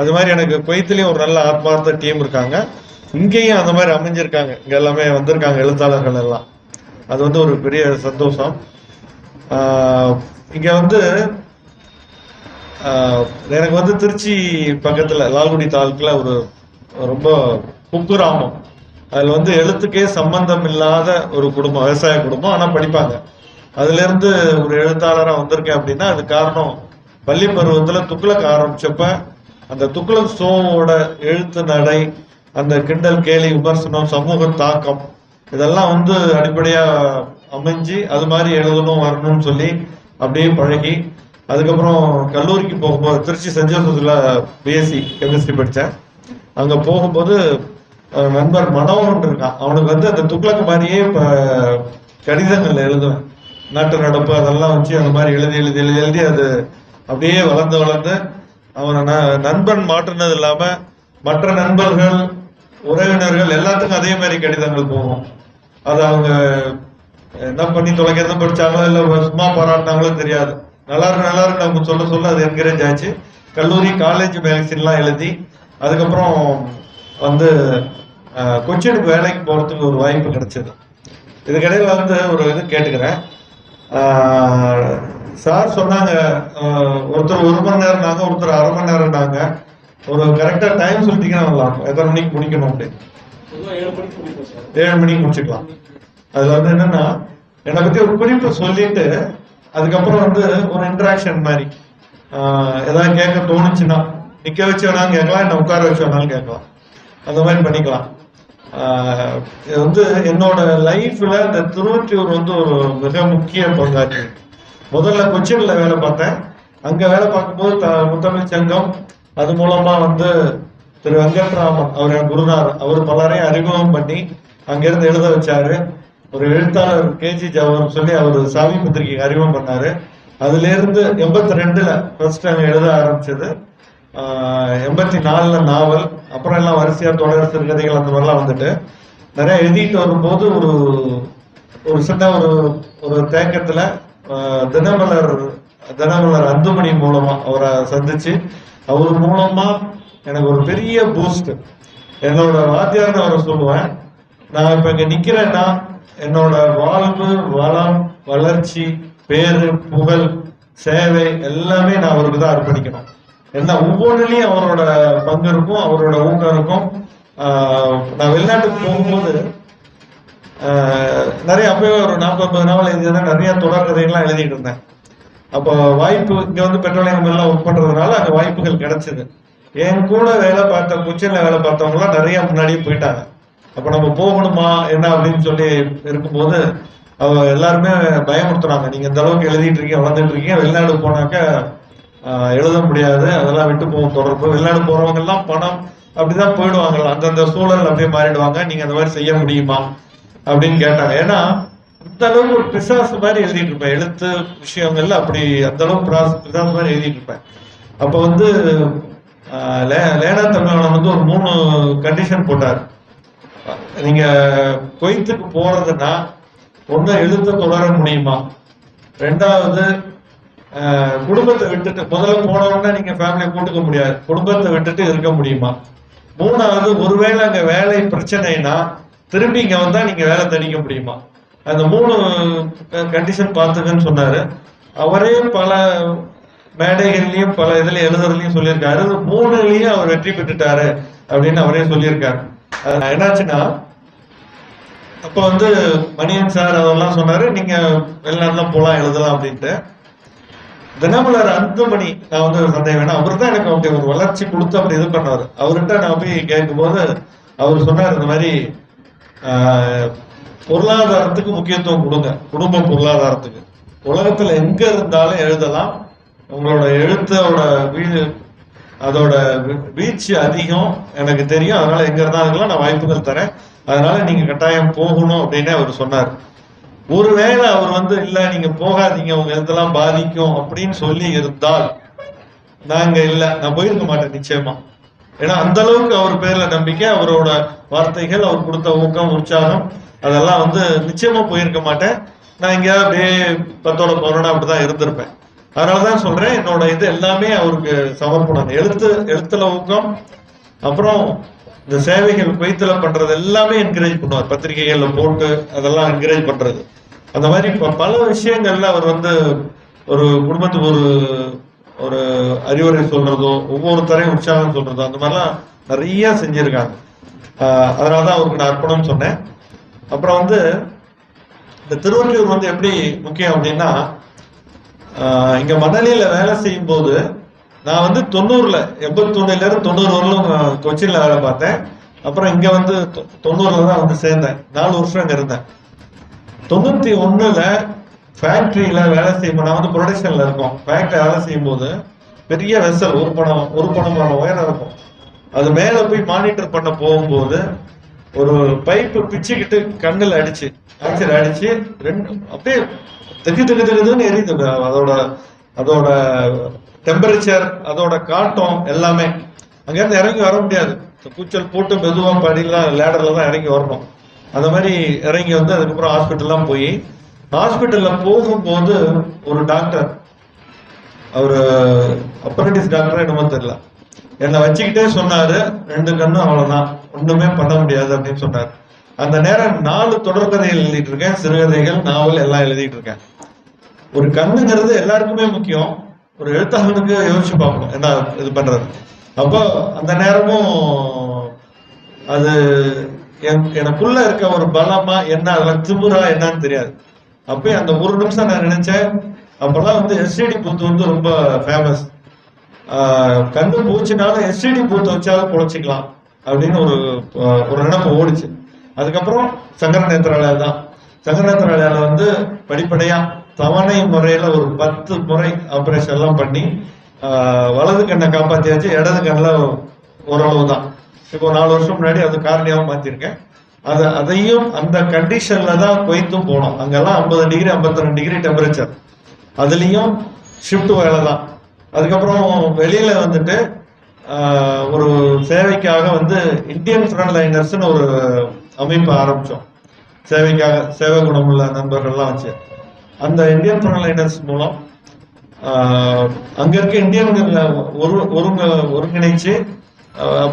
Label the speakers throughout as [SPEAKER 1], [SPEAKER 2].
[SPEAKER 1] அது மாதிரி எனக்கு பொய்த்துலேயும் ஒரு நல்ல ஆத்மார்த்த டீம் இருக்காங்க. இங்கேயும் அந்த மாதிரி அமைஞ்சிருக்காங்க. இங்கே எல்லாமே வந்திருக்காங்க எழுத்தாளர்கள் எல்லாம். அது வந்து ஒரு பெரிய சந்தோஷம். இங்கே வந்து எனக்கு வந்து திருச்சி பக்கத்தில் லால்குடி தாலுக்கில் ஒரு ரொம்ப குக்கிராமம். அதில் வந்து எழுத்துக்கே சம்பந்தம் இல்லாத ஒரு குடும்பம் விவசாய குடும்பம் ஆனால் படிப்பாங்க. அதுலேருந்து ஒரு எழுத்தாளராக வந்திருக்கேன் அப்படின்னா அது காரணம் பள்ளி பருவத்தில் துக்ளக் ஆரம்பிச்சப்ப அந்த துக்ளக் சோவோட எழுத்து நடை அந்த கிண்டல் கேலி விமர்சனம் சமூக தாக்கம் இதெல்லாம் வந்து அடிப்படையா அமைஞ்சு அது மாதிரி எழுதணும் வரணும்னு சொல்லி அப்படியே பழகி அதுக்கப்புறம் கல்லூரிக்கு போகும்போது திருச்சி சென்ட் ஜோசப்ல பிஎஸ்சி கெமிஸ்ட்ரி படித்தேன் அங்கே போகும்போது நண்பர் மனோகரன் இருக்கான். அவனுக்கு வந்து அந்த துக்ளக் மாதிரியே இப்போ கடிதங்கள் எழுதுவேன். நாட்டு நடப்பு அதெல்லாம் வச்சு அந்த மாதிரி எழுதி எழுதி எழுதி எழுதி அது அப்படியே வளர்ந்து வளர்ந்து அவனை நண்பன் மாற்றினது இல்லாம மற்ற நண்பர்கள் உறவினர்கள் எல்லாத்துக்கும் அதே மாதிரி கடிதங்கள் போகும். அது அவங்க என்ன பண்ணி தொலைக்கிறதும் படிச்சாங்களோ இல்ல சும்மா பாராட்டினாங்களோ தெரியாது. நல்லா இருக்கு நல்லா இருக்கு அவங்க சொல்ல சொல்ல அது என்கரேஜ் ஆச்சு. கல்லூரி காலேஜ் மேகசின்லாம் எழுதி அதுக்கப்புறம் வந்து கொச்சினுக்கு வேலைக்கு போறதுக்கு ஒரு வாய்ப்பு கிடைச்சது. இதுக்கிடையில வந்து ஒரு இது கேட்டுக்கிறேன். சார் சொன்னாங்க ஒருத்தர் ஒரு மணி நேரம்னாங்க ஒருத்தர் அரை மணி நேரம்னாங்க. ஒரு கரெக்டா டைம் சொல்லிட்டீங்கன்னா நல்லா எத்தனை மணிக்கு முடிக்கணும் அப்படின்னு
[SPEAKER 2] ஏழு மணிக்கு
[SPEAKER 1] முடிச்சுக்கலாம். அதுல வந்து என்னன்னா என்னை பத்தி ஒரு குறிப்பு சொல்லிட்டு அதுக்கப்புறம் வந்து ஒரு இன்ட்ராக்ஷன் மாதிரி. ஏதாவது கேட்க தோணுச்சுன்னா நிக்க வச்சு வேணாலும் கேட்கலாம் என்ன உட்கார வச்சு வேணாலும் கேட்கலாம். அந்த மாதிரி பண்ணிக்கலாம். இது வந்து என்னோட லைஃப்ல இந்த திருவற்றியூர் வந்து ஒரு மிக முக்கிய பங்காற்றி முதல்ல கொச்சின்ல வேலை பார்த்தேன். அங்க வேலை பார்க்கும்போது த- முத்தமிழ் சங்கம் அது மூலமா வந்து திரு வெங்கட்ராமன் அவர் என் குருநார் அவர் பலரையும் அறிமுகம் பண்ணி அங்கிருந்து எழுத வச்சாரு. ஒரு எழுத்தாளர் கேஜி ஜவஹர் சொல்லி அவர் சாமி பத்திரிகைக்கு அறிமுகம் பண்ணாரு. அதுல இருந்து எண்பத்தி ரெண்டுல ஃபர்ஸ்ட் அங்கே எழுத ஆரம்பிச்சது. எண்பத்தி நாலுல நாவல் அப்புறம் எல்லாம் வரிசையா தொடர் சிறுகதைகள் அந்த மாதிரிலாம் வந்துட்டு. நிறைய எழுதிட்டு வரும்போது ஒரு ஒரு சின்ன ஒரு ஒரு தேக்கத்துல தினமலர் தினமலர் அந்துமணி மூலமா அவரை சந்திச்சு அவர் மூலமா எனக்கு ஒரு பெரிய பூஸ்ட் என்னோட வாத்தியார்னு அவரை சொல்லுவேன். நான் இப்ப இங்க நிக்கிறேன்னா என்னோட வாழ்வு வளம் வளர்ச்சி பேரு புகழ் சேவை எல்லாமே நான் அவருக்கு தான் அர்ப்பணிக்கணும். என்ன ஒவ்வொன்றுலையும் அவரோட பங்கு இருக்கும் அவரோட ஊக்கம் இருக்கும். நான் வெளிநாட்டுக்கு போகும்போது நிறைய அப்பவே ஒரு நாற்பது நாவல் எழுதியதான் நிறைய தொடர் கதைகள்லாம் எழுதிட்டு இருந்தேன். அப்போ வாய்ப்பு இங்கே வந்து பெட்ரோலியம் எல்லாம் ஒர்க் பண்ணுறதுனால அந்த வாய்ப்புகள் கிடைச்சிது. என் கூட வேலை பார்த்த குச்சியில் வேலை பார்த்தவங்க நிறைய முன்னாடியே போயிட்டாங்க. அப்போ நம்ம போகணுமா என்ன அப்படின்னு சொல்லி இருக்கும்போது அவ எல்லாருமே பயமுறுத்துறாங்க நீங்கள் இந்த அளவுக்கு எழுதிட்டு இருக்கீங்க வளர்ந்துட்டு இருக்கீங்க வெளிநாடு போனாக்க எழுத முடியாது. அதெல்லாம் விட்டு போகும் தொடர்பு. வெளிநாடு போகிறவங்கெல்லாம் பணம் அப்படிதான் போயிடுவாங்க. அந்தந்த சூழல் அப்படியே மாறிடுவாங்க. நீங்கள் அந்த மாதிரி செய்ய முடியுமா? அப்படின்னு கேட்டாங்க. ஏன்னா அந்த அளவுக்கு ஒரு பிசாசு மாதிரி எழுதிட்டு இருப்பேன். எழுத்து விஷயங்கள்ல அப்படி அந்த அளவுக்கு பிசாசு மாதிரி எழுதிட்டு இருப்பேன். அப்ப வந்து லே- லேனா தமிழன் வந்து ஒரு மூணு கண்டிஷன் போட்டார். நீங்க கொய்த்துக்கு போறதுன்னா ஒண்ணு எழுத்து தொடர முடியுமா? ரெண்டாவது குடும்பத்தை விட்டுட்டு முதல்ல போன நீங்க ஃபேமிலியை கூட்டுக்க முடியாது. குடும்பத்தை விட்டுட்டு இருக்க முடியுமா? மூணாவது ஒருவேளை அங்க வேலை பிரச்சனைனா திரும்பி இங்க வந்தா நீங்க வேலை தணிக்க முடியுமா? அந்த மூணு கண்டிஷன் பார்த்துக்கன்னு சொன்னாரு. அவரே பல மேடைகள்லயும் பல இதுல எழுதுறதுலயும் சொல்லியிருக்காரு. மூணுலயும் அவர் வெற்றி பெற்றுட்டாரு அப்படின்னு அவரே சொல்லியிருக்காரு. என்னாச்சுன்னா அப்ப வந்து மணியன் சார் அதெல்லாம் சொன்னாரு நீங்க வெளிநாட்டுலாம் போலாம் எழுதலாம் அப்படின்ட்டு. தினமலர் அந்துமணி நான் வந்து சந்தேகம் வேணாம் அவர் தான் எனக்கு அப்படி ஒரு வளர்ச்சி கொடுத்து அப்படி இது பண்ணாரு. அவர்கிட்ட நான் போய் கேட்கும்போது அவர் சொன்னார் இந்த மாதிரி பொருளாதாரத்துக்கு முக்கியத்துவம் கொடுங்க. குடும்ப பொருளாதாரத்துக்கு. உலகத்துல எங்க இருந்தாலும் எழுதலாம். உங்களோட எழுத்தோட வீடு அதோட வீச்சு அதிகம் எனக்கு தெரியும். அதனால எங்க இருந்தாலும் நான் வாய்ப்புகள் தரேன். அதனால நீங்க கட்டாயம் போகணும் அப்படின்னு அவர் சொன்னார். ஒருவேளை அவர் வந்து இல்ல நீங்க போகாதீங்க. உங்க எழுத்தெல்லாம் பாதிக்கும். அப்படின்னு சொல்லி இருந்தால் நாங்க இல்ல. நான் போயிருக்க மாட்டேன். நிச்சயமா. ஏன்னா அந்த அளவுக்கு அவர் பேர்ல நம்பிக்கை அவரோட வார்த்தைகள் அவர் கொடுத்த ஊக்கம் உற்சாகம் அதெல்லாம் வந்து நிச்சயமா போயிருக்க மாட்டேன். நான் எங்கேயாவது அப்படியே பத்தோட பதினொன்னா அப்படிதான் இருந்திருப்பேன். அதனாலதான் சொல்றேன் என்னோட இது எல்லாமே அவருக்கு சமர்ப்பணம். எழுத்து எழுத்துல ஊக்கம் அப்புறம் இந்த சேவைகள் பொய்த்துல பண்றது எல்லாமே என்கரேஜ் பண்ணுவார். பத்திரிகைகள்ல போட்டு அதெல்லாம் என்கரேஜ் பண்றது. அந்த மாதிரி இப்போ பல விஷயங்கள்ல அவர் வந்து ஒரு குடும்பத்துக்கு ஒரு ஒரு அறிவுரை சொல்றதோ ஒவ்வொருத்தரையும் உற்சாகம் சொல்றதோ அந்த மாதிரிலாம் நிறைய செஞ்சிருக்காங்க. அதனால அதனாலதான் அவருக்கு நான் அர்ப்பணம் சொன்னேன். அப்புறம் வந்து இந்த திருவள்ளூர் வந்து எப்படி முக்கியம் அப்படின்னா ஆஹ் இங்க மணலியில வேலை செய்யும் போது நான் வந்து தொண்ணூறுல எண்பத்தொன்னுல இருந்து தொண்ணூறு வரலும் ஆஹ் கொச்சின்ல வேலை பார்த்தேன். அப்புறம் இங்க வந்து தொ- தொண்ணூறுல தான் வந்து சேர்ந்தேன். நாலு வருஷம் அங்க இருந்தேன். தொண்ணூத்தி ஒண்ணுல ஃபேக்டரியில வேலை செய்யும் நான் வந்து ப்ரொடக்ஷன்ல இருக்கோம். ஃபேக்டரி வேலை செய்யும் போது பெரிய வெசல் ஒரு பணம் ஒரு பணமான உயரம் இருக்கும். அது மேல போய் மானிட்டர் பண்ண போகும்போது ஒரு பைப்பு பிச்சுக்கிட்டு கண்ணில் அடிச்சு ஆக்சர் அடிச்சு ரெண்டு அப்படியே திக்கு திக்கு திக்குதுன்னு எரியுது. அதோட அதோட டெம்பரேச்சர் அதோட காட்டம் எல்லாமே. அங்கேருந்து இறங்கி வர முடியாது. கூச்சல் போட்டு மெதுவாக படிலாம் லேடரில் தான் இறங்கி வரணும். அந்த மாதிரி இறங்கி வந்து அதுக்கப்புறம் ஹாஸ்பிட்டல்லாம் போய் ஹாஸ்பிட்டலில் போகும்போது ஒரு டாக்டர் அவர் அப்ரண்டிஸ் டாக்டராக என்னமோ தெரியல. என்னை வச்சுக்கிட்டே சொன்னாரு ரெண்டு கண்ணும் அவ்வளவுதான். ஒண்ணுமே பண்ண முடியாது அப்படின்னு சொன்னாரு. அந்த நேரம் நாலு தொடர்கதைகள் எழுதிட்டு இருக்கேன். சிறுகதைகள் நாவல் எல்லாம் எழுதிட்டு இருக்கேன். ஒரு கண்ணுங்கிறது எல்லாருக்குமே முக்கியம். ஒரு எழுத்தாளனுக்கு யோசிச்சு பார்க்கணும் என்ன இது பண்றது. அப்போ அந்த நேரமும் அது எனக்குள்ள இருக்க ஒரு பலமா என்ன அதெல்லாம் திமுறா என்னன்னு தெரியாது. அப்பயே அந்த ஒரு நிமிஷம் நான் நினைச்சேன். அப்பெல்லாம் வந்து எஸ்டிடி புத்து வந்து ரொம்ப ஃபேமஸ் கண்ணு பூச்சினாலும் எஸ்டிடி பூத்த வச்சாலும் பொழைச்சிக்கலாம் அப்படின்னு ஒரு ஒரு நினைப்பு ஓடிச்சு. அதுக்கப்புறம் சங்கர நேத்திராலயா தான். சங்கர நேத்திராலயால வந்து படிப்படியா தவணை முறையில ஒரு பத்து முறை ஆப்ரேஷன் எல்லாம் பண்ணி வலது கண்ணை காப்பாத்தியாச்சு இடது கண்ணில் ஓரளவு தான். இப்போ நாலு வருஷம் முன்னாடி அது காரணியாகவும் மாத்திருக்கேன். அது அதையும் அந்த கண்டிஷன்ல தான் கொய்த்தும் போனோம். அங்கெல்லாம் ஐம்பது டிகிரி 52 டிகிரி டெம்பரேச்சர் அதுலயும் ஷிஃப்ட் வேலை தான். அதுக்கப்புறம் வெளியில வந்துட்டு ஒரு சேவைக்காக வந்து இந்தியன் ஃப்ரண்ட் லைனர்ஸ்னு ஒரு அமைப்பு ஆரம்பித்தோம் சேவைக்காக சேவை குணமுள்ள நண்பர்கள்லாம் வச்சு. அந்த இந்தியன் ஃப்ரண்ட் லைனர்ஸ் மூலம் அங்கே இருக்க இந்தியன்கள் ஒரு ஒருங்க ஒருங்கிணைச்சு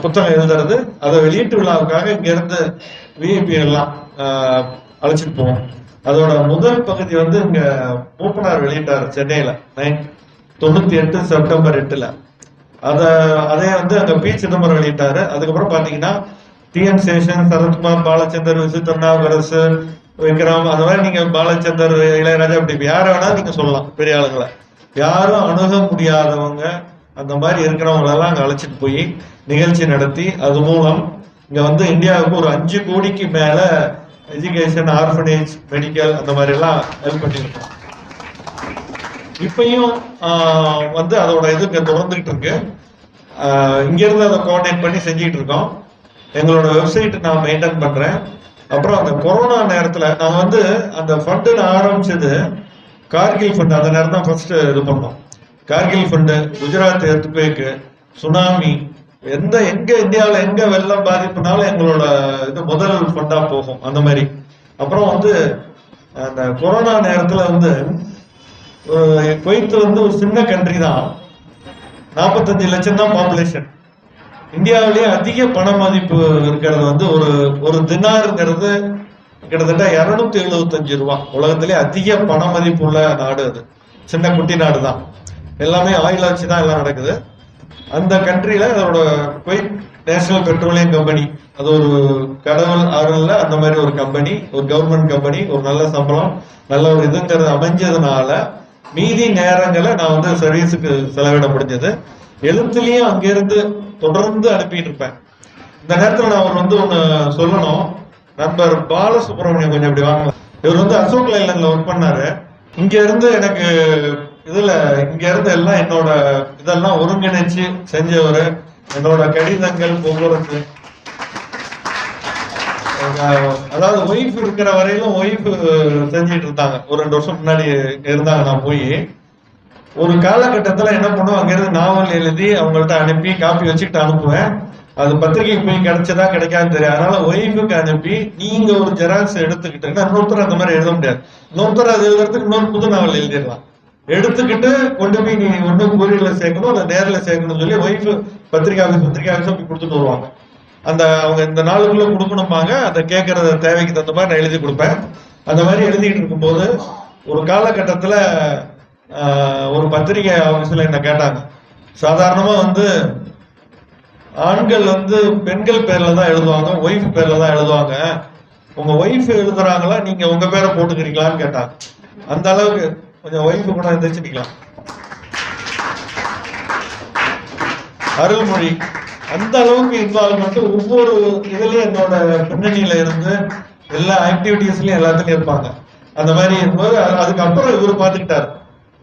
[SPEAKER 1] புத்தகம் எழுதுறது அதை வெளியீட்டு விழாவுக்காக இங்கேருந்து விஐபி எல்லாம் அழைச்சிட்டு போவோம். அதோட முதல் பகுதி வந்து இங்கே மூப்பனார் வெளியிட்டார் சென்னையில் நைன் தொண்ணூத்தி எட்டு செப்டம்பர் எட்டுல. அத அதே வந்து அங்க பி சிதம்பரம் வெளியிட்டாரு. அதுக்கப்புறம் பாத்தீங்கன்னா டிஎன் சேஷன் சரத்குமார் பாலச்சந்தர் விசு திருநாவுக்கரசு விக்ரம் அந்த மாதிரி நீங்க பாலச்சந்தர் இளையராஜா அப்படி யார வேணா நீங்க சொல்லலாம் பெரிய ஆளுங்களை. யாரும் அணுக முடியாதவங்க அந்த மாதிரி இருக்கிறவங்களெல்லாம் அங்கே அழைச்சிட்டு போய் நிகழ்ச்சி நடத்தி அது மூலம் இங்கே வந்து இந்தியாவுக்கு ஒரு அஞ்சு கோடிக்கு மேலே எஜுகேஷன் ஆர்ஃபனேஜ் மெடிக்கல் அந்த மாதிரி எல்லாம் ஹெல்ப் பண்ணியிருக்கோம். இப்பயும் வந்து அதோட இது இங்க தொடர்ந்துகிட்டு இருக்கு ஆஹ், அதை கோஆர்டினேட் பண்ணி செஞ்சுட்டு இருக்கோம் எங்களோட வெப்சைட் நான் மெயின்டைன் பண்றேன். அப்புறம் அந்த கொரோனா நேரத்துல நாங்க வந்து அந்த ஃபண்டு நான் ஆரம்பிச்சது கார்கில் ஃபண்ட் அந்த நேரம் தான் ஃபர்ஸ்ட் இது பண்ணோம். கார்கில் ஃபண்டு குஜராத் எர்த்குவேக்கு சுனாமி எந்த எங்க இந்தியாவில் எங்க வெள்ளம் பாதிப்புனாலும் எங்களோட இது முதல் ஃபண்டா போகும். அந்த மாதிரி. அப்புறம் வந்து அந்த கொரோனா நேரத்துல வந்து அஹ், குவைத் வந்து ஒரு சின்ன கண்ட்ரி தான். நாற்பத்தஞ்சு லட்சம் தான் பாப்புலேஷன் இந்தியாவிலேயே அதிக பண மதிப்பு இருக்கிறது வந்து ஒரு ஒரு தினாருங்கிறது கிட்டத்தட்ட இரநூத்தி எழுபத்தஞ்சு ரூபா. உலகத்திலே அதிக பண மதிப்பு உள்ள நாடு அது. சின்ன குட்டி நாடு தான். எல்லாமே ஆயில் வச்சு தான் எல்லாம் நடக்குது. அந்த கண்ட்ரியில அதோட குவைத் நேஷனல் பெட்ரோலியம் கம்பெனி அது ஒரு கடவுள் அருள்ல அந்த மாதிரி ஒரு கம்பெனி ஒரு கவர்மெண்ட் கம்பெனி ஒரு நல்ல சம்பளம் நல்ல ஒரு இதுங்கிறது அமைஞ்சதுனால மீதி நேரங்களை நான் வந்து சர்வீஸுக்கு செலவிட முடிஞ்சது. எழுத்துலேயும் அங்கேருந்து தொடர்ந்து அனுப்பிட்டு இருப்பேன் இந்த நேரத்தில் நான் அவர் வந்து ஒன்று சொல்லணும். நண்பர் பாலசுப்ரமணியம் கொஞ்சம் இப்படி வாங்க. இவர் வந்து அசோக் லைலண்ட்ல ஒர்க் பண்ணாரு. இங்க இருந்து எனக்கு இதுல இங்க இருந்து எல்லாம் என்னோட இதெல்லாம் ஒருங்கிணைச்சு செஞ்சவர். என்னோட கடிதங்கள் போக்குவரத்து அதாவது ஒய்ஃப் இருக்கிற வரையிலும் ஒய்ஃப் செஞ்சுட்டு இருந்தாங்க. ஒரு ரெண்டு வருஷம் முன்னாடி இருந்தாங்க நான் போய். ஒரு காலகட்டத்தில் என்ன பண்ணுவோம்? அங்கேருந்து நாவல் எழுதி அவங்கள்ட்ட அனுப்பி காப்பி வச்சுக்கிட்டு அனுப்புவேன். அது பத்திரிகைக்கு போய் கிடைச்சதா கிடைக்காதுன்னு தெரியும் அதனால ஒய்ஃபுக்கு அனுப்பி நீங்க ஒரு ஜெராக்ஸ் எடுத்துக்கிட்டீங்கன்னா இன்னொருத்தர் அந்த மாதிரி எழுத முடியாது. இன்னொருத்தர் அது எழுதுறதுக்கு இன்னொரு புது நாவல் எழுதிடலாம். எடுத்துக்கிட்டு கொண்டு போய் நீ ஒன்றும் கோரியில் சேர்க்கணும் இல்லை நேரில் சேர்க்கணும்னு சொல்லி ஒய்ஃப் பத்திரிகை ஆஃபீஸ் பத்திரிக்கை ஆஃபீஸ் போய் கொடுத்துட்டு வருவாங்க. அந்த அவங்க இந்த நாளுக்குள்ள கொடுக்கணும்பாங்க அதை கேட்கறத தேவைக்கு தகுந்த மாதிரி நான் எழுதி கொடுப்பேன். அந்த மாதிரி எழுதிட்டு இருக்கும்போது ஒரு காலகட்டத்தில் ஒரு பத்திரிகை ஆஃபீஸில் என்னை கேட்டாங்க. சாதாரணமாக வந்து ஆண்கள் வந்து பெண்கள் பேரில் தான் எழுதுவாங்க ஒய்ஃப் பேரில் தான் எழுதுவாங்க. உங்கள் ஒய்ஃப் எழுதுறாங்களா நீங்கள் உங்கள் பேரை போட்டுக்கிறீங்களான்னு கேட்டாங்க. அந்த அளவுக்கு கொஞ்சம் ஒய்ஃப் கூட எந்திரிச்சுக்கலாம் அருள்மொழி. அந்த அளவுக்கு இன்வால்மெண்ட் ஒவ்வொரு இதுலயும் என்னோட பின்னணியில இருந்து எல்லா ஆக்டிவிட்டீஸ்லயும் எல்லாத்துலயும் இருப்பாங்க. அந்த மாதிரி இருக்கும்போது அதுக்கப்புறம் இவர் பார்த்துக்கிட்டாரு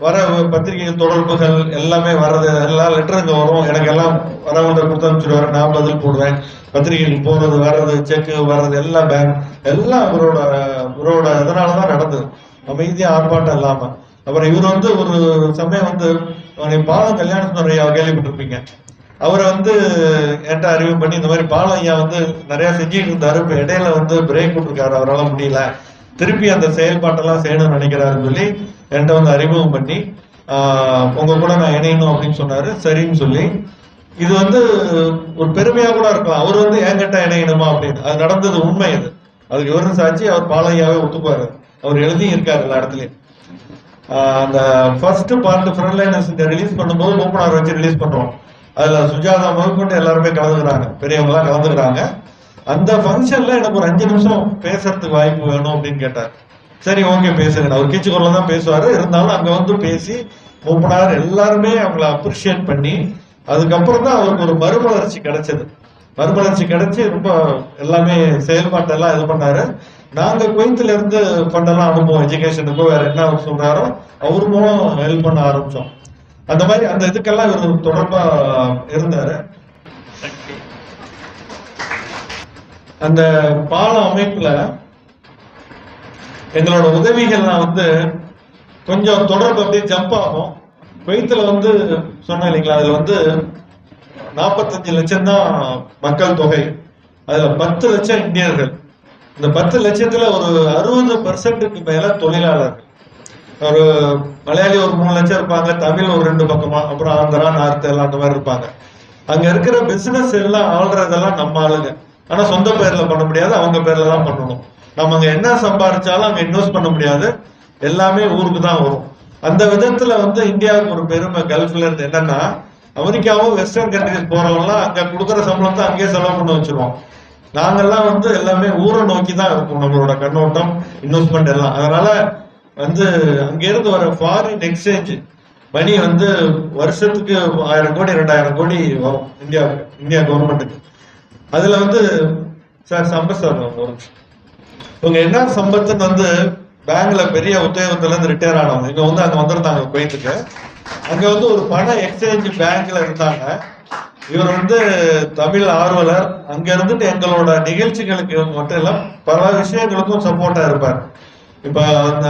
[SPEAKER 1] வர பத்திரிகை தொடர்புகள் எல்லாமே வர்றது எல்லா லெட்டருங்க வரும். எனக்கு எல்லாம் வரவங்க கொடுத்து அனுப்பிச்சிடுவாரு நான் பதில் போடுவேன். பத்திரிகைகள் போறது வர்றது செக்கு வர்றது எல்லாம் பேங்க் எல்லாம் இவரோட இவரோட இதனாலதான் நடந்தது. அமைதியாக ஆர்ப்பாட்டம் இல்லாமல் அப்புறம் இவர் வந்து ஒரு சமயம் வந்து அவனை பாலம் கல்யாண சுந்தரையா கேள்விப்பட்டிருப்பீங்க. அவரை வந்து என்கிட்ட அறிவு பண்ணி இந்த மாதிரி பாலம் ஐயா வந்து நிறைய செஞ்சுட்டு இருந்தாரு. இப்போ இடையில வந்து பிரேக் விட்டுருக்காரு. அவரால் முடியல. திருப்பி அந்த செயல்பாட்டெல்லாம் செய்யணும்னு நினைக்கிறாருன்னு சொல்லி என்கிட்ட வந்து அறிமுகம் பண்ணி உங்க கூட நான் இணையணும் அப்படின்னு சொன்னாரு. சரின்னு சொல்லி. இது வந்து ஒரு பெருமையா கூட இருக்கலாம். அவர் வந்து என்கிட்ட இணையணுமா அப்படின்னு. அது நடந்தது உண்மை அது. அதுக்கு இவரும் சாட்சி அவர் பாலையாவே ஒத்துக்குவாரு. அவர் எழுதியும் இருக்காரு எல்லா இடத்துலயும். அந்த first part front liners release பண்ணும்போது மூப்பனார் வச்சு ரிலீஸ் பண்றோம். அதுல சுஜாதா முதற்கொண்டு எல்லாருமே கலந்துக்கிறாங்க. பெரியவங்களாம் கலந்துக்கிறாங்க. அந்த ஃபங்க்ஷன்ல எனக்கு ஒரு அஞ்சு நிமிஷம் பேசுறதுக்கு வாய்ப்பு வேணும் அப்படின்னு கேட்டார். சரி ஓகே பேசுங்க அவர் கீச்சுக்குள்ள தான் பேசுவாரு. இருந்தாலும் அங்க வந்து பேசி ஓப்பனர் எல்லாருமே அவங்கள அப்ரிஷியேட் பண்ணி அதுக்கப்புறம் தான் அவருக்கு ஒரு மறுமலர்ச்சி கிடைச்சது. மறுமலர்ச்சி கிடைச்சி ரொம்ப எல்லாமே செயல்பாட்டெல்லாம் இது பண்ணாரு. நாங்க குவைத்துல இருந்து ஃபண்டெல்லாம் அனுப்புவோம். எஜுகேஷனுக்கோ வேற என்ன அவர் சொல்றாரோ அவர் மூலம் ஹெல்ப் பண்ண ஆரம்பிச்சோம். அந்த மாதிரி அந்த இதுக்கெல்லாம் இவர் தொடர்பா இருந்தாரு. அந்த பாலம் அமைப்புல எங்களோட உதவிகள்லாம் வந்து கொஞ்சம் தொடர்பு அப்படியே ஜம்ப் ஆகும். குவைத்துல வந்து சொன்னேன் இல்லைங்களா அதுல வந்து நாற்பத்தஞ்சு லட்சம் தான் மக்கள் தொகை. அதுல பத்து லட்சம் இந்தியர்கள். இந்த பத்து லட்சத்துல ஒரு அறுபது பர்சன்ட்டுக்கு மேல தொழிலாளர்கள். ஒரு மலையாளி ஒரு மூணு லட்சம் இருப்பாங்க தமிழ் ஒரு ரெண்டு பக்கமா அப்புறம் ஆந்திரா நார்த் எல்லாம் அந்த மாதிரி இருப்பாங்க. அங்க இருக்கிற பிசினஸ் எல்லாம் ஆள்றதெல்லாம் நம்ம ஆளுங்க. ஆனா சொந்த பேர்ல பண்ண முடியாது அவங்க பேர்ல தான் பண்ணணும். நம்ம அங்க என்ன சம்பாதிச்சாலும் அங்க இன்வெஸ்ட் பண்ண முடியாது. எல்லாமே ஊருக்கு தான் வரும். அந்த விதத்துல வந்து இந்தியாவுக்கு ஒரு பெருமை கல்ஃப்ல இருந்து என்னன்னா அமெரிக்காவும் வெஸ்டர்ன் கண்ட்ரிஸ் போறவங்களாம் அங்க கொடுக்குற சம்பளத்தை அங்கேயே செலவு பண்ண வச்சிருவோம் நாங்கெல்லாம் வந்து எல்லாமே ஊரை நோக்கி தான் இருக்கும். நம்மளோட கண்ணோட்டம் இன்வெஸ்ட்மெண்ட் எல்லாம். அதனால வந்து அங்கிருந்து வர ஃபாரின் எக்ஸ்சேஞ்ச் மணி வந்து வருஷத்துக்கு ஆயிரம் கோடி ரெண்டாயிரம் கோடி வரும். இந்தியாவுக்கு இந்தியா கவர்மெண்ட்டுக்கு அதுல வந்து சார் சம்பத் சார் ஒரு இவங்க என்ன சம்பத்துன்னு வந்து பேங்க்ல பெரிய உத்தியோகத்துல இருந்து ரிட்டையர் ஆனவங்க. இங்க வந்து அங்க வந்திருந்தாங்க குவைத்துக்கு. அங்க வந்து ஒரு பண எக்ஸ்சேஞ்ச் பேங்க்ல இருந்தாங்க. இவர் வந்து தமிழ் ஆர்வலர். அங்க இருந்துட்டு எங்களோட நிகழ்ச்சிகளுக்கு இவங்க மட்டும் இல்ல பல விஷயங்களுக்கும் சப்போர்ட்டா இருப்பார். இப்போ அந்த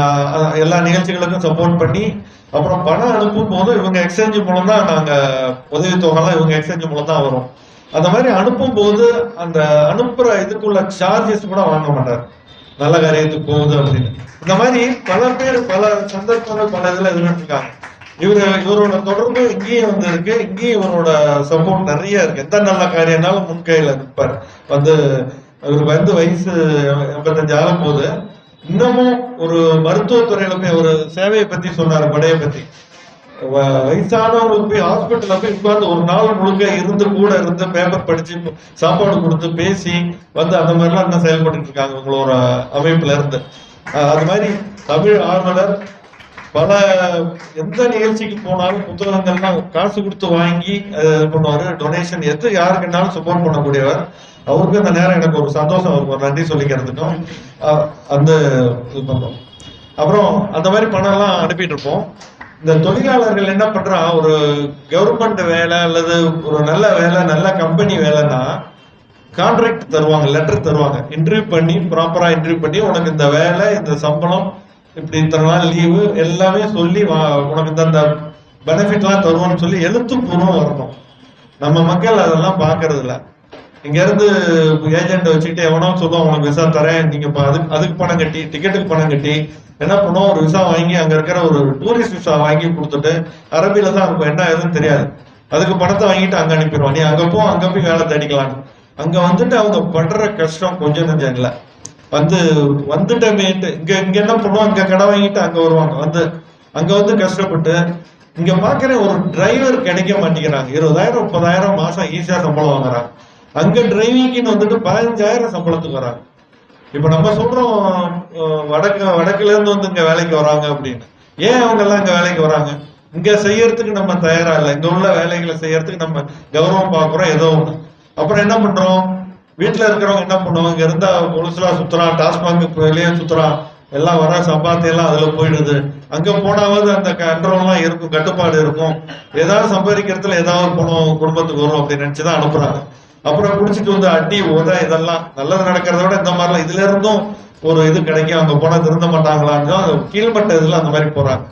[SPEAKER 1] எல்லா நிகழ்ச்சிகளுக்கும் சப்போர்ட் பண்ணி அப்புறம் பணம் அனுப்பும் போது இவங்க எக்ஸ்சேஞ்ச் மூலம் தான் நாங்கள் உதவித்தொகைலாம் இவங்க எக்ஸ்சேஞ்ச் மூலம் தான் வரும். அந்த மாதிரி அனுப்பும் போது அந்த அனுப்புற இதுக்குள்ள சார்ஜஸ் கூட வாங்க மாட்டார். நல்ல காரியத்துக்கு போகுது அப்படின்னு. இந்த மாதிரி பல பேர் பல சந்தர்ப்பங்கள் பல இதில் இருந்துருக்காங்க. இவர் இவரோட தொடர்பு இங்கேயும் வந்து இருக்கு இங்கேயும் இவரோட சப்போர்ட் நிறைய இருக்கு. எந்த நல்ல காரியம்னாலும் முன்கையில் நிற்பார் வந்து இவருக்கு வந்து வயசு எண்பத்தஞ்சு ஆகும் போது இன்னமும் ஒரு மருத்துவத்துறையில போய் ஒரு சேவையை பத்தி சொன்னாரு படையை பத்தி. வ- வயசானவங்களுக்கு போய் ஹாஸ்பிட்டல்ல போய் உட்கார்ந்து ஒரு நாள் முழுக்க இருந்து கூட இருந்து பேப்பர் படிச்சு சாப்பாடு கொடுத்து பேசி வந்து அந்த மாதிரிலாம் என்ன செயல்பட்டு இருக்காங்க உங்களோட அமைப்புல இருந்து. அது மாதிரி தமிழ் ஆர்வலர் பல எந்த நிகழ்ச்சிக்கு போனாலும் புத்தகங்கள்லாம் காசு கொடுத்து வாங்கி இது பண்ணுவாரு டொனேஷன் எது யாருக்குனாலும் சப்போர்ட் பண்ணக்கூடியவர். அவருக்கு அந்த நேரம் எனக்கு ஒரு சந்தோஷம் அவருக்கு ஒரு நன்றி சொல்லிக்கிறதுக்கும் அந்த இது பண்ணோம் அப்புறம் அந்த மாதிரி பணம்லாம் அனுப்பிட்டு இருப்போம் இந்த தொழிலாளர்கள் என்ன பண்றா ஒரு கவர்மெண்ட் வேலை அல்லது ஒரு நல்ல வேலை நல்ல கம்பெனி வேலைன்னா கான்ட்ராக்ட் தருவாங்க லெட்டர் தருவாங்க. இன்டர்வியூ பண்ணி ப்ராப்பரா இன்டர்வியூ பண்ணி உனக்கு இந்த வேலை இந்த சம்பளம் இப்படி இத்தனை நாள் லீவு எல்லாமே சொல்லி வா- உனக்கு இந்த அந்த பெனிஃபிட்லாம் தருவோம்னு சொல்லி எழுத்துப்பூர்வம் வரணும். நம்ம மக்கள் அதெல்லாம் பார்க்கறது இல்லை இங்க இருந்து ஏஜென்ட் வச்சுக்கிட்டு எவனோ சொல்லுவோம் உனக்கு விசா தரேன். நீங்க அதுக்கு அதுக்கு பணம் கட்டி டிக்கெட்டுக்கு பணம் கட்டி என்ன பண்ணுவோம்? ஒரு விசா வாங்கி அங்க இருக்கிற ஒரு டூரிஸ்ட் விசா வாங்கி கொடுத்துட்டு அரபியில தான் இருக்கும். என்ன எதுவும் தெரியாது. அதுக்கு பணத்தை வாங்கிட்டு அங்க அனுப்பிடுவான். நீ அங்க போ அங்க போய் வேலை தேடிக்கலாம் அங்க வந்துட்டு அவங்க படுற கஷ்டம் கொஞ்சம் கொஞ்சம் இல்லை. வந்து வந்துட்டமேட்டு இங்க இங்க என்ன பண்ணுவோம்? இங்க கடை வாங்கிட்டு அங்க வருவாங்க. வந்து அங்க வந்து கஷ்டப்பட்டு இங்க பார்க்குற ஒரு டிரைவர் கிடைக்க மாட்டேங்கிறாங்க. இருபதாயிரம் முப்பதாயிரம் மாசம் ஈஸியா சம்பளம் வாங்குறாங்க. அங்க டிரைவிங்னு வந்துட்டு பதினஞ்சாயிரம் சம்பளத்துக்கு வராங்க. இப்ப நம்ம சொல்றோம் வடக்கு வடக்குல இருந்து வந்து இங்க வேலைக்கு வராங்க அப்படின்னு. ஏன் அவங்க எல்லாம் இங்க வேலைக்கு வராங்க? இங்க செய்யறதுக்கு நம்ம தயாரா இல்லை. இங்க உள்ள வேலைகளை செய்யறதுக்கு நம்ம கௌரவம் பாக்குறோம் ஏதோ ஒண்ணு. அப்புறம் என்ன பண்றோம்? வீட்டுல இருக்கிறவங்க என்ன பண்ணுவோம் இங்க இருந்தா முழுசுலா சுத்துறான் டாஸ்மாக் வெளியே சுத்துறான் எல்லாம் வர சம்பாத்தி எல்லாம் அதுல போயிடுது. அங்க போனாவது அந்த கண்ட்ரோல் எல்லாம் இருக்கும் கட்டுப்பாடு இருக்கும். ஏதாவது சம்பாதிக்கிறதுல ஏதாவது பணம் குடும்பத்துக்கு வரும் அப்படின்னு நினைச்சுதான் அனுப்புறாங்க. அப்புறம் குடிச்சிட்டு வந்து அடி உத இதெல்லாம் நல்லது நடக்கிறத விட இந்த மாதிரிலாம் இதுல இருந்தும் ஒரு இது கிடைக்கும். அங்க போனா திருந்த மாட்டாங்களான்னு தான் கீழ்பட்ட இதுல அந்த மாதிரி போறாங்க.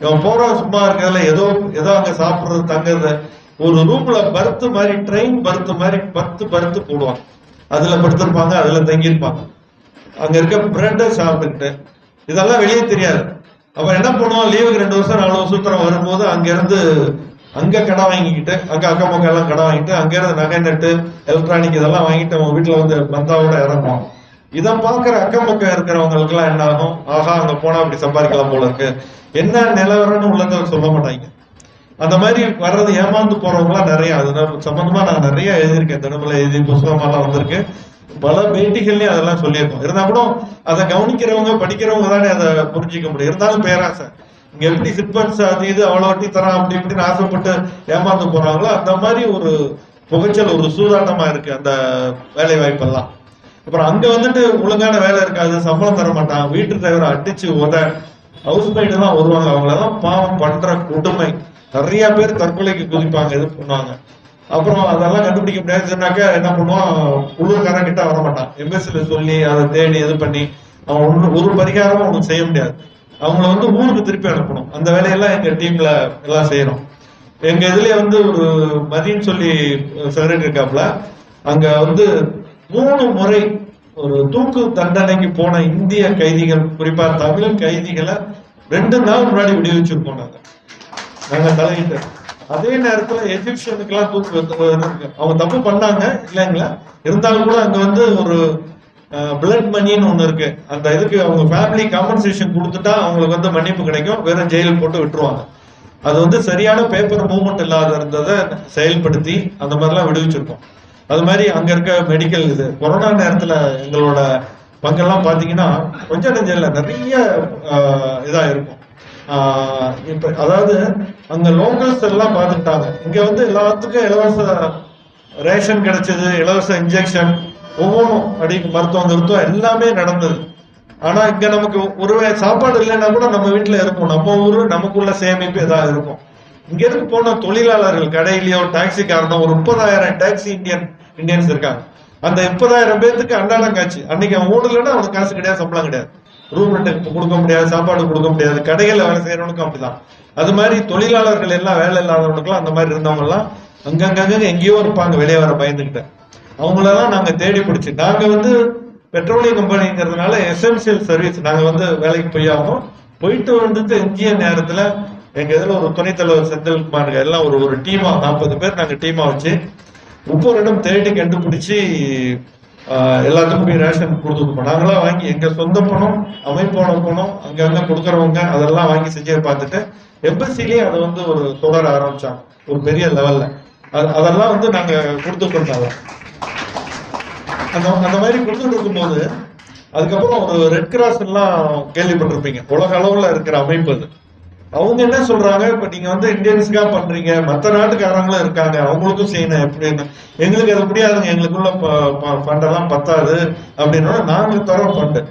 [SPEAKER 1] இவன் போறவன் சும்மா இருக்கிறதுல ஏதோ ஏதோ அங்க சாப்பிடுறது தங்குறது. ஒரு ரூம்ல பர்த்து மாதிரி ட்ரெயின் பர்த்து மாதிரி பத்து பர்த் போடுவாங்க. அதுல படுத்திருப்பாங்க அதுல தங்கியிருப்பாங்க. அங்க இருக்க பிரெட்டை சாப்பிட்டுக்கிட்டு. இதெல்லாம் வெளியே தெரியாது. அப்ப என்ன பண்ணுவோம்? லீவுக்கு ரெண்டு வருஷம் நாலு வருஷத்துல வரும்போது அங்க இருந்து அங்க கடை வாங்கிக்கிட்டு அங்க அக்கம் பக்கம் எல்லாம் கடை வாங்கிட்டு அங்க இருந்து நகை நட்டு எலக்ட்ரானிக் இதெல்லாம் வாங்கிட்டு அவங்க வீட்டுல வந்து பந்தாவோட இறங்குவோம் இதை பாக்குற அக்கம் பக்கம் இருக்கிறவங்களுக்கு எல்லாம் என்ன ஆகும்? ஆஹா அங்க போனா அப்படி சம்பாதிக்கலாம் போல இருக்கு. என்ன நிலவரம்னு உள்ளத சொல்ல மாட்டாங்க. அந்த மாதிரி வர்றது ஏமாந்து போறவங்கலாம் நிறைய. அது சம்பந்தமா நான் நிறைய எழுதியிருக்கேன். தினமலை எழுதி புஸ்தகமெல்லாம் வந்திருக்கு. பல பேட்டிகள்லயும் அதெல்லாம் சொல்லியிருக்கோம். இருந்தா கூட அதை கவனிக்கிறவங்க படிக்கிறவங்க தானே அதை புரிஞ்சிக்க முடியும். இருந்தாலும் பேராசை. இங்க எப்படி சிட்பண்ட்ஸ் அது இது அவ்வளோ வட்டி தரான் அப்படி இப்படின்னு ஆசைப்பட்டு ஏமாந்து போறாங்களோ அந்த மாதிரி ஒரு புகைச்சல் ஒரு சூதாட்டமா இருக்கு அந்த வேலை வாய்ப்பெல்லாம் அப்புறம் அங்க வந்துட்டு ஒழுங்கான வேலை இருக்காது சம்பளம் தர மாட்டாங்க வீட்டு டிரைவரை அடிச்சு உத. ஹவுஸ் மைட் எல்லாம் வருவாங்க அவங்களெல்லாம் பாவம் பண்ற கொடுமை. நிறைய பேர் தற்கொலைக்கு குதிப்பாங்க இது பண்ணுவாங்க. அப்புறம் அதெல்லாம் கண்டுபிடிக்க முடியாதுன்னாக்க என்ன பண்ணுவான் உள்ளூர்காரன் கிட்ட வர மாட்டான். எம்எஸ்ல சொல்லி அதை தேடி இது பண்ணி அவன் ஒண்ணு ஒரு பரிகாரமும் அவனுக்கு செய்ய முடியாது. அவங்கள வந்து ஊருக்கு திருப்பி அனுப்பணும். அந்த வேலையெல்லாம் எங்க டீம்ல எல்லாம் செய்யறோம் எங்க இதுலயே வந்து ஒரு மதின்னு சொல்லி செக்ரட்டரி இருக்காப்ல அங்க வந்து மூணு முறை ஒரு தூக்கு தண்டனைக்கு போன இந்திய கைதிகள் குறிப்பா தமிழ் கைதிகளை ரெண்டு நாள் முன்னாடி விடுவிச்சிருக்கோம் நாங்க. நாங்க தலையிட்டு. அதே நேரத்துல எஜிப்சியனுக்கு எல்லாம் தூக்கு அவங்க தப்பு பண்ணாங்க இல்லைங்களா? இருந்தாலும் கூட அங்க வந்து ஒரு பிளட் மணின்னு ஒன்று இருக்கு. அந்த இதுக்கு அவங்க ஃபேமிலி காம்பன்சேஷன் கொடுத்துட்டா அவங்களுக்கு வந்து மன்னிப்பு கிடைக்கும். வெறும் ஜெயில் போட்டு விட்டுருவாங்க. அது வந்து சரியான பேப்பர் மூவ்மெண்ட் இல்லாத இருந்ததை செயல்படுத்தி அந்த மாதிரிலாம் விடுவிச்சிருக்கோம். அது மாதிரி அங்கே இருக்க மெடிக்கல் இது. கொரோனா நேரத்தில் எங்களோட பங்கெல்லாம் பார்த்தீங்கன்னா கொஞ்சம் நெஞ்சம் நிறைய இதாக இருக்கும். இப்போ அதாவது அங்கே லோக்கல்ஸ் எல்லாம் பார்த்துக்கிட்டாங்க. இங்கே வந்து எல்லாத்துக்கும் இலவச ரேஷன் கிடைச்சது இலவச இன்ஜெக்ஷன் ஒவ்வொன்றும் அடி மருத்துவம் மருத்துவம் எல்லாமே நடந்தது. ஆனா இங்க நமக்கு ஒருவேளை சாப்பாடு இல்லைன்னா கூட நம்ம வீட்டுல இருக்கும் நம்ம ஊரு நமக்குள்ள சேமிப்பு ஏதாவது இருக்கும். இங்க இருந்து போன தொழிலாளர்கள் கடையிலயோ டாக்ஸிக்காரனோ ஒரு முப்பதாயிரம் டாக்ஸி இந்தியன் இந்தியன்ஸ் இருக்காங்க. அந்த முப்பதாயிரம் பேர்த்துக்கு அன்றாடம் காட்சி. அன்னைக்கு அவன் ஓடலன்னா அவனுக்கு காசு கிடையாது சம்பளம் கிடையாது. ரூம் ரெண்ட் கொடுக்க முடியாது சாப்பாடு கொடுக்க முடியாது கடைகள்ல வேலை செய்யறவனுக்கும் அப்படிதான். அது மாதிரி தொழிலாளர்கள் எல்லாம் வேலை இல்லாதவனுக்குலாம் அந்த மாதிரி இருந்தவங்க எல்லாம் அங்கங்க எங்கேயோ இருப்பாங்க வெளியே வர பயந்துகிட்ட. அவங்களெல்லாம் நாங்கள் தேடி பிடிச்சி நாங்கள் வந்து பெட்ரோலியம் கம்பெனிங்கிறதுனால எசென்சியல் சர்வீஸ் நாங்கள் வந்து வேலைக்கு போய் ஆகணும் போயிட்டு வந்துட்டு எஞ்சிய நேரத்தில் எங்கள் இதில் ஒரு துணைத் தலைவர் செந்தில்குமார் எல்லாம் ஒரு ஒரு டீமாக நாற்பது பேர் நாங்கள் டீமாக வச்சு ஒவ்வொரு இடம் தேடி கண்டுபிடிச்சி எல்லாத்துக்கும் போய் ரேஷன் கொடுத்துருப்போம் நாங்களாம் வாங்கி எங்கள் சொந்த பணம் அமைப்போட பணம் அங்கங்கே கொடுக்குறவங்க அதெல்லாம் வாங்கி செஞ்சு பார்த்துட்டு எம்பசிலேயே அதை வந்து ஒரு தொடர ஆரம்பித்தாங்க ஒரு பெரிய லெவலில் அது- அதெல்லாம் வந்து நாங்கள் கொடுத்துட்டு இருந்தோம் அந்த அந்த மாதிரி கொடுத்துட்டு இருக்கும்போது அதுக்கப்புறம் ஒரு ரெட் கிராஸ் எல்லாம் கேள்விப்பட்டிருப்பீங்க. உலக அளவில் இருக்கிற அமைப்பு அது. அவங்க என்ன சொல்றாங்க? இப்ப நீங்க வந்து இந்தியன்ஸ்க்காக பண்றீங்க. மற்ற நாட்டுக்காரங்களும் இருக்காங்க. அவங்களுக்கும் செய்யணும். எப்படின்னு. எங்களுக்கு அது முடியாதுங்க எங்களுக்குள்ள ஃபண்டெல்லாம் பத்தாது அப்படின்னா நாங்க தரோம் ஃபண்டு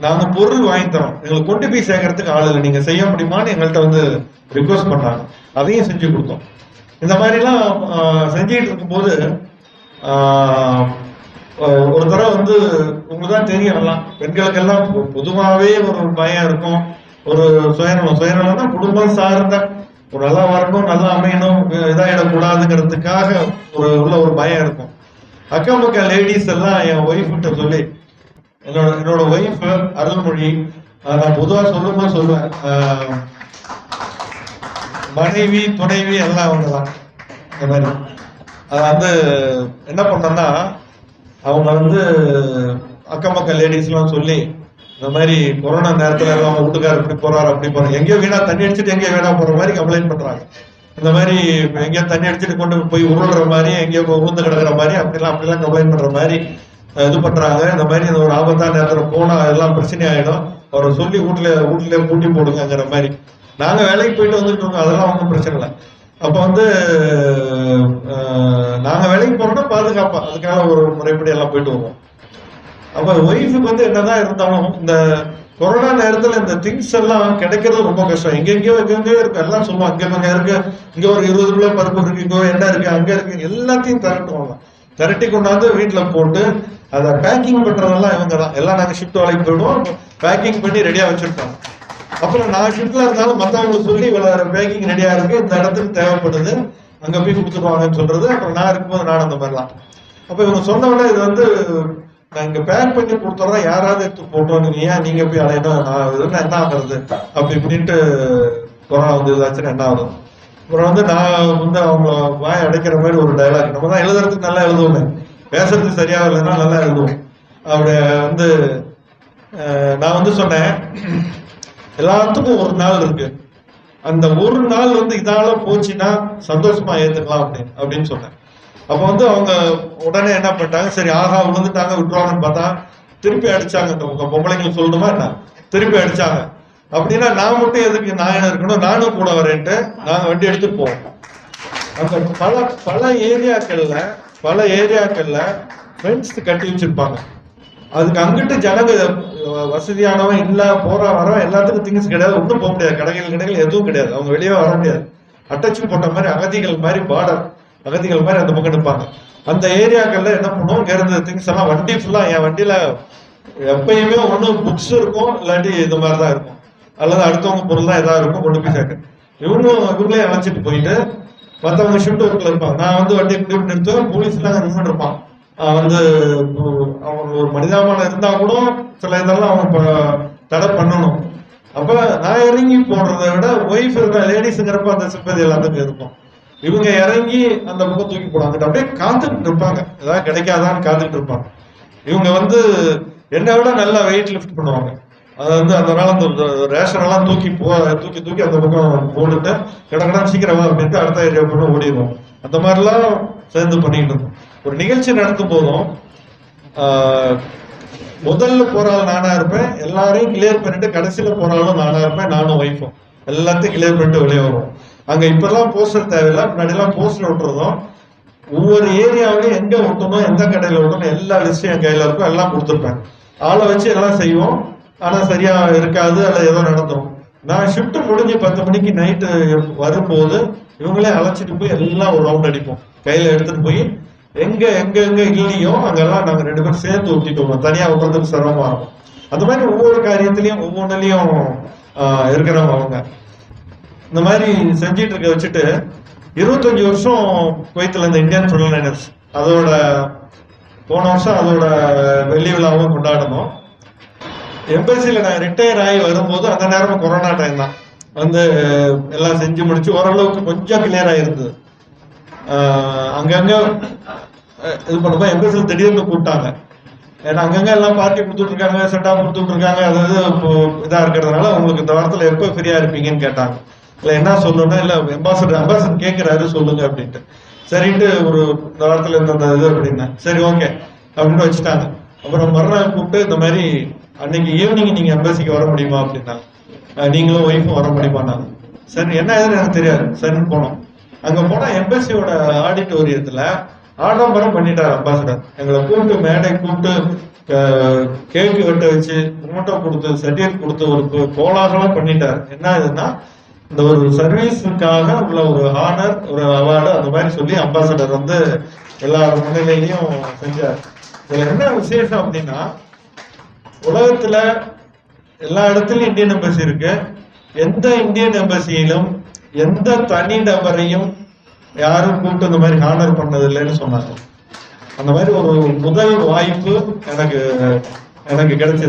[SPEAKER 1] நாங்க பொருள் வாங்கி தரோம். எங்களுக்கு கொண்டு போய் சேர்க்கறதுக்கு ஆள் இல்லை. நீங்க செய்ய முடியுமான்னு எங்கள்கிட்ட வந்து ரிக்வஸ்ட் பண்ணாங்க. அதையும் செஞ்சு கொடுத்தோம். இந்த மாதிரிலாம் ஆஹ், செஞ்சுட்டு இருக்கும்போது ஒரு தடவை வந்து உங்களுக்கு தான் தெரியும் எல்லாம். பெண்களுக்கெல்லாம் ஒரு பயம் இருக்கும். ஒரு சுயநலம் சுயநலம்னா குடும்பம் சார்ந்த ஒரு நல்லா வரணும் நல்லா அமையணும் இதாகிடக்கூடாதுங்கிறதுக்காக ஒரு உள்ள ஒரு பயம் இருக்கும். அக்கம் பக்கம் லேடிஸ் எல்லாம் என் ஒய்ஃப் கிட்ட சொல்லி என்னோட என்னோட ஒய்ஃப் அருள்மொழி நான் பொதுவாக சொல்லும்போது சொல்லுவேன். மனைவி துணைவி எல்லாம் அவங்க தான் இந்த மாதிரி. அது வந்து என்ன பண்ணோம்னா அவங்க வந்து அக்கம் பக்கம் லேடிஸ்லாம் சொல்லி இந்த மாதிரி கொரோனா நேரத்துல எல்லாம் அவங்க வீட்டுக்காரர் இப்படி போறாரு அப்படி போறாரு. எங்கேயோ வீணா தண்ணி அடிச்சுட்டு எங்கேயோ வீணா போற மாதிரி கம்ப்ளைண்ட் பண்றாங்க. இந்த மாதிரி எங்கேயோ தண்ணி அடிச்சுட்டு கொண்டு போய் உருள்ற மாதிரி எங்கேயோ ஊந்து கிடக்குற மாதிரி அப்படிலாம் அப்படிலாம் கம்ப்ளைண்ட் பண்ற மாதிரி இது பண்றாங்க. இந்த மாதிரி இந்த ஒரு ஆபத்தான நேரத்துல போனா எல்லாம் பிரச்சனை ஆயிடும். அவரை சொல்லி வீட்டுல வீட்டுல பூட்டி போடுங்கிற மாதிரி. நாங்க வேலைக்கு போயிட்டு வந்துட்டு இருக்கோம். அதெல்லாம் ஒன்றும் பிரச்சனை இல்லை. அப்ப வந்து நாங்கள் நாங்க வேலைக்கு போறோம்னா பாதுகாப்பா. அதுக்காக ஒரு முறைப்படி எல்லாம் போயிட்டு வருவோம். அப்ப ஒய்ஃபுக்கு வந்து என்னதான் இருந்தாலும் இந்த கொரோனா நேரத்துல இந்த திங்ஸ் எல்லாம் கிடைக்கிறது ரொம்ப கஷ்டம். எங்கெங்கயோ எங்கெங்கயோ இருக்கு. எல்லாம் சொல்லுவோம். அங்க அங்க இருக்கு. இங்க ஒரு இருபது கிலோ பருப்பு இருக்கு. இங்க என்ன இருக்கு. அங்க இருக்கு. எல்லாத்தையும் திரட்டுவாங்க திரட்டி கொண்டாந்து வீட்டுல போட்டு அதை பேக்கிங் பண்றதெல்லாம் இவங்க தான். எல்லாம் நாங்க ஷிஃப்ட் வேலைக்கு போயிடுவோம். பேக்கிங் பண்ணி ரெடியா வச்சிருப்போம். அப்புறம் நான் ஷிஃப்ட்ல இருந்தாலும் மத்தவங்களுக்கு சொல்லி இவ்வளவு பேக்கிங் ரெடியா இருக்கு. இந்த இடத்துக்கு தேவைப்படுது. அங்க போய் கொடுத்துருவாங்கன்னு சொல்றது. அப்புறம் நான் இருக்கும்போது நான் அந்த மாதிரிலாம் அப்ப இவங்க சொன்னவொடனே இது வந்து நான் இங்க பேக் பண்ணி கொடுத்துறோம் யாராவது எடுத்து போட்டோன்னு ஏன் நீங்க போய் அலையணும். நான் இதுன்னா என்ன ஆகுறது? அப்படி இப்படின்ட்டு கொரோனா வந்து இதாச்சுன்னா என்ன ஆகுது அப்புறம் வந்து நான் வந்து அவங்க வாய் அடைக்கிற மாதிரி ஒரு டைலாக் நம்ம தான் எழுதுறதுக்கு நல்லா எழுதுவோம். பேசுறது சரியா இல்லைன்னா நல்லா எழுதுவோம். அப்படி வந்து நான் வந்து சொன்னேன் எல்லாத்துக்கும் ஒரு நாள் இருக்கு. அந்த ஒரு நாள் வந்து இதால போச்சுன்னா சந்தோஷமா ஏத்துக்கலாம் அப்படின்னு அப்படின்னு சொன்னேன். அப்ப வந்து அவங்க உடனே என்ன பண்ணிட்டாங்க சரி ஆஹா விழுந்துட்டாங்க விட்டுருவாங்கன்னு பார்த்தா திருப்பி அடிச்சாங்க. இந்த உங்க பொம்பளைங்க சொல்லணுமா என்ன? திருப்பி அடிச்சாங்க. அப்படின்னா நான் மட்டும் எதுக்கு நான் என்ன இருக்கணும்? நானும் கூட வரேன்ட்டு நாங்க வண்டி எடுத்துட்டு போவோம். அந்த பல பல ஏரியாக்கள்ல பல ஏரியாக்கள்ல ஃப்ரெண்ட்ஸ் கட்டி வச்சிருப்பாங்க. அதுக்கு அங்கிட்டு ஜனங்க வசதியானவன் இல்லை போற வர எல்லாத்துக்கும் திங்ஸ் கிடையாது. ஒன்றும் போக முடியாது. கடைகள் கடைகள் எதுவும் கிடையாது. அவங்க வெளியே வர முடியாது. அட்டச்சு போட்ட மாதிரி அகதிகள் மாதிரி பார்டர் அகதிகள் மாதிரி அந்த பக்கம் நிற்பாங்க அந்த ஏரியாக்கள்ல என்ன பண்ணுவோம்? இங்கே இருந்த திங்ஸ் எல்லாம் வண்டி ஃபுல்லா என் வண்டியில எப்பயுமே ஒன்றும் புக்ஸ் இருக்கும் இல்லாட்டி இது மாதிரி தான் இருக்கும். அல்லது அடுத்தவங்க பொருள் தான் ஏதாவது இருக்கும் கொண்டு போய் சேர்க்க. இவனும் இவங்களே அழைச்சிட்டு போயிட்டு மற்றவங்க ஷிஃப்ட் ஒர்க்ல இருப்பாங்க. நான் வந்து வண்டி இப்படி நிறுத்துவேன் போலீஸ் நின்று இருப்பான் வந்து அவங்க ஒரு மனிதாபனம் இருந்தா கூட சில இதெல்லாம் அவங்க ப- தடை பண்ணணும். அப்ப நான் இறங்கி போடுறதை விட ஒய்ஃப் இருக்க லேடிஸுங்கிறப்ப அந்த சிம்பதி எல்லாத்துக்கும் இருக்கும். இவங்க இறங்கி அந்த பக்கம் தூக்கி போடுவாங்க அப்படியே காத்துக்கிட்டு இருப்பாங்க. ஏதாவது கிடைக்காதான்னு காத்துக்கிட்டு இருப்பாங்க. இவங்க வந்து என்னை விட நல்லா வெயிட் லிஃப்ட் பண்ணுவாங்க. அது வந்து அதனால அந்த ரேஷன் எல்லாம் தூக்கி போ தூக்கி தூக்கி அந்த பக்கம் போட்டுட்டு கிடக்கடா சீக்கிரமா அப்படின்ட்டு அடுத்த ஏரியா போட்டு ஓடிடுவோம். அந்த மாதிரிலாம் சேர்ந்து பண்ணிட்டு இருந்தோம். ஒரு நிகழ்ச்சி நடத்தும் போதும் ஆஹ், முதல்ல போறாள் நானா இருப்பேன் எல்லாரையும் கிளியர் பண்ணிட்டு கடைசியில போறாலும் நானா இருப்பேன் நானும் ஒய்ஃபும் எல்லாத்தையும் கிளியர் பண்ணிட்டு வெளியே வருவோம். அங்க இப்பெல்லாம் போஸ்டர் தேவையில்லை முன்னாடி எல்லாம் போஸ்டர் விட்டுறதும் ஒவ்வொரு ஏரியாவிலையும் எங்க ஒட்டணும் எந்த கடையில ஒட்டணும் எல்லா லிஸ்டும் என் கையில இருக்கும் எல்லாம் கொடுத்துருப்பேன். ஆளை வச்சு எல்லாம் செய்வோம். ஆனா சரியா இருக்காது அல்ல ஏதோ நடந்துடும் நான் ஷிஃப்ட் முடிஞ்சு பத்து மணிக்கு நைட்டு வரும்போது இவங்களே அழைச்சிட்டு போய் எல்லாம் ஒரு ரவுண்ட் அடிப்போம். கையில எடுத்துட்டு போய் எங்க எங்க எங்க இல்லையோ அங்கெல்லாம் நாங்க ரெண்டு பேரும் சேர்த்து ஊட்டிட்டு தனியா விடுறதுக்கு சிரமமா இருக்கும். அந்த மாதிரி ஒவ்வொரு காரியத்திலயும் ஒவ்வொன்றுலயும் இருக்கிறவங்க அவங்க. இந்த மாதிரி செஞ்சிட்டு இருக்க வச்சுட்டு இருபத்தஞ்சு வருஷம் குவைத்தில் இந்த இந்தியன் ஃபிலிமைனர்ஸ் அதோட போன வருஷம் அதோட வெள்ளி விழாவும் கொண்டாடணும் எம்பசியில் நான் ரிட்டையர் ஆகி வரும்போது அந்த நேரம் கொரோனா டைம் தான். வந்து எல்லாம் செஞ்சு முடிச்சு ஓரளவுக்கு கொஞ்சம் கிளியர் ஆயிருந்தது. அங்கங்க இது பண்ணும்போது எம்எஸ்எல் திடீர்னு கூப்பிட்டாங்க. ஏன்னா அங்கங்க எல்லாம் பார்ட்டி கொடுத்துட்டு இருக்காங்க செட்டா கொடுத்துட்டு இருக்காங்க அதாவது இப்போ இதா இருக்கிறதுனால உங்களுக்கு இந்த வாரத்துல எப்போ ஃப்ரீயா இருப்பீங்கன்னு கேட்டாங்க. இல்ல என்ன சொல்லணும்னா இல்ல அம்பாசடர் அம்பாசடர் கேட்கிறாரு சொல்லுங்க அப்படின்ட்டு. சரின்ட்டு ஒரு இந்த வாரத்துல இந்த இது அப்படின்னா சரி ஓகே அப்படின்னு வச்சுட்டாங்க. அப்புறம் மறுநாள் கூப்பிட்டு இந்த மாதிரி அன்னைக்கு ஈவினிங் நீங்க எம்பசிக்கு வர முடியுமா? அப்படின்னாங்க நீங்களும் ஒய்ஃபும் வர முடியுமான்னாங்க சரி என்ன ஏதுன்னு எனக்கு தெரியாது. சரின்னு போனோம். அங்க போனா எம்பசியோட ஆடிட்டோரியத்துல ஆடம்பரம் பண்ணிட்டார் அம்பாசடர். எங்களை கூப்பிட்டு மேடை கூப்பிட்டு கேக்கு வெட்ட வச்சு மூட்டை கொடுத்து சர்டிஃபிகேட் கொடுத்து ஒரு கோலாகலாம் பண்ணிட்டார். என்ன இதுன்னா இந்த ஒரு சர்வீஸுக்காக உள்ள ஒரு ஹானர் ஒரு அவார்டு அந்த மாதிரி சொல்லி அம்பாசடர் வந்து எல்லா முன்னிலையிலையும் செஞ்சார். இதுல என்ன விசேஷம் அப்படின்னா உலகத்துல எல்லா இடத்துலயும் இந்தியன் எம்பசி இருக்கு. எந்த இந்தியன் எம்பசியிலும் எந்த தனி நபரையும் யாரும் கூப்பிட்டு இந்த மாதிரி ஹானர் பண்ணது இல்லைன்னு சொன்னாங்க. அந்த மாதிரி ஒரு முதல் வாய்ப்பு எனக்கு எனக்கு கிடைச்சது.